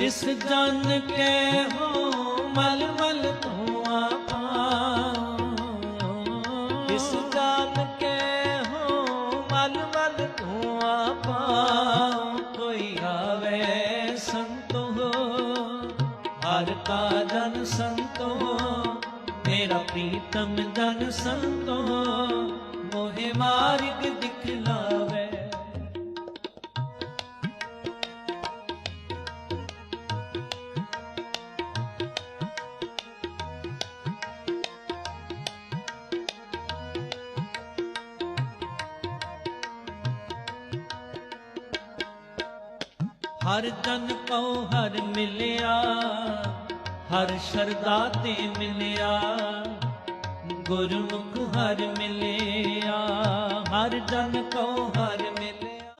ਇਸ ਜਨ ਕੇ ਹੋ ਮਲ ਮਲ ਧੂਆ ਪਾਉ ਇਸ ਜਨ ਕੇ ਹੋ ਮਲ ਮਲ ਧੂਆ ਪਾਉ ਕੋਈ ਆਵੇ ਸੰਤੋ, ਹਰ ਕਾ ਜਨ ਸੰਤੋ, ਮੇਰਾ ਪ੍ਰੀਤਮ ਜਨ ਸੰਤੋ। ਮੋਹਿ ਮਾਰਗ ਦਿਖਲਾਵੇ ਹਰ ਜਨ ਕਉ ਹਰ ਮਿਲਿਆ, ਹਰ ਸ਼ਰਦਾ ਤੇ ਮਿਲਿਆ। ਗੁਰਮੁਖ ਹਰ ਮਿਲਿਆ, ਹਰ ਜਨ ਕਉ ਹਰ